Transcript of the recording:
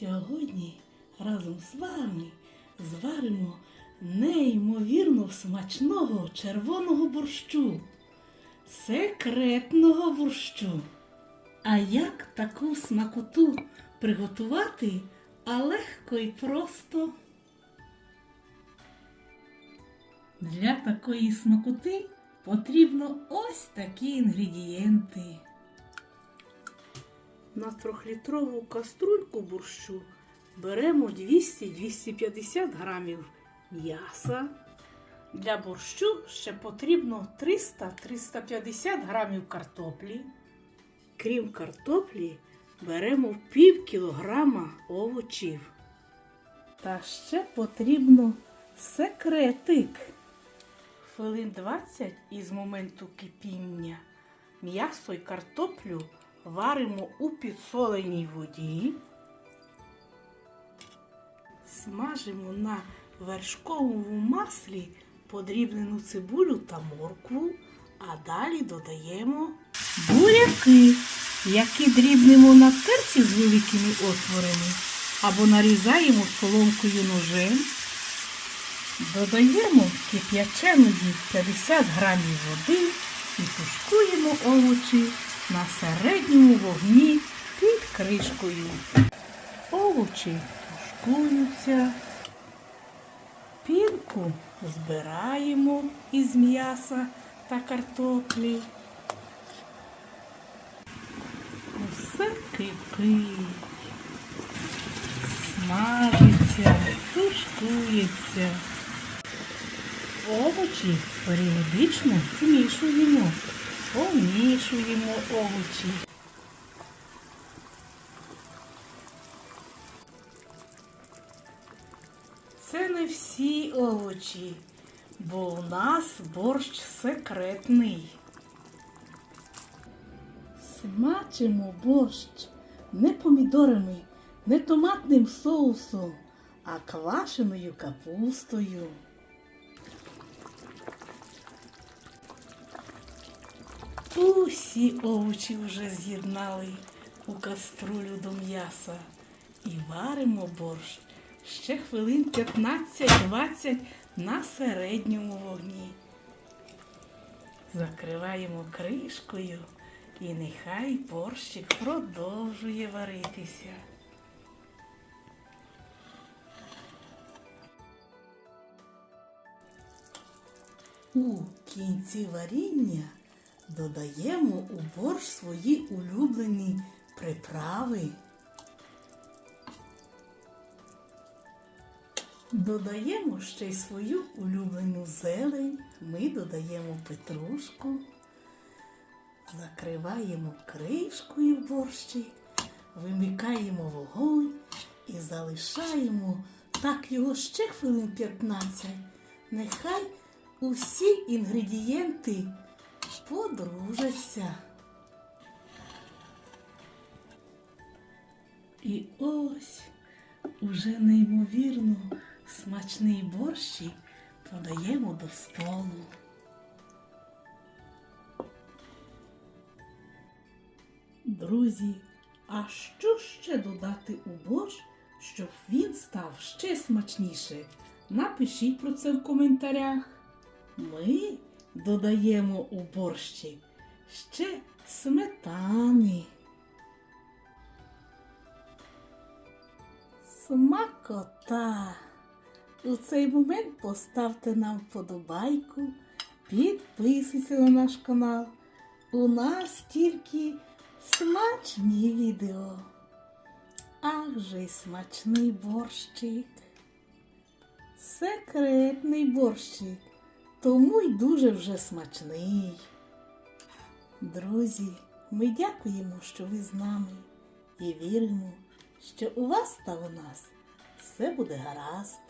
Сьогодні разом з вами зваримо неймовірно смачного червоного борщу, секретного борщу. А як таку смакоту приготувати, а легко і просто. Для такої смакоти потрібно ось такі інгредієнти. На трьохлітрову каструльку борщу беремо 200-250 грамів м'яса. Для борщу ще потрібно 300-350 грамів картоплі. Крім картоплі, беремо пів кілограма овочів. Та ще потрібно секретик. Хвилин 20 із моменту кипіння м'ясо і картоплю варимо у підсоленій воді, смажимо на вершковому маслі подрібнену цибулю та моркву, а далі додаємо буряки, які дрібнемо на терці з великими отворами або нарізаємо соломкою ножем. Додаємо кип'яченої 50 грамів води і тушкуємо овочі на середньому вогні під кришкою. Овочі тушкуються, пінку збираємо із м'яса та картоплі. Усе кипить, смажиться, тушкується. Овочі періодично змішуємо, помішуємо овочі. Це не всі овочі, бо у нас борщ секретний. Смачимо борщ не помідорами, не томатним соусом, а квашеною капустою. Усі овочі вже з'єднали у каструлю до м'яса і варимо борщ ще хвилин 15-20 на середньому вогні. Закриваємо кришкою і нехай борщик продовжує варитися. У кінці варіння додаємо у борщ свої улюблені приправи. Додаємо ще й свою улюблену зелень. Ми додаємо петрушку, закриваємо кришкою борщик, вимикаємо вогонь і залишаємо так його ще хвилин 15. Нехай усі інгредієнти подружаться. І ось уже неймовірно смачний борщик подаємо до столу. Друзі, а що ще додати у борщ, щоб він став ще смачніше? Напишіть про це в коментарях. Ми додаємо у борщик ще сметани. Смакота! У цей момент поставте нам вподобайку, підписуйтесь на наш канал. У нас тільки смачні відео. Ах же й смачний борщик. Секретний борщик, тому й дуже вже смачний. Друзі, ми дякуємо, що ви з нами і віримо, що у вас та у нас все буде гаразд.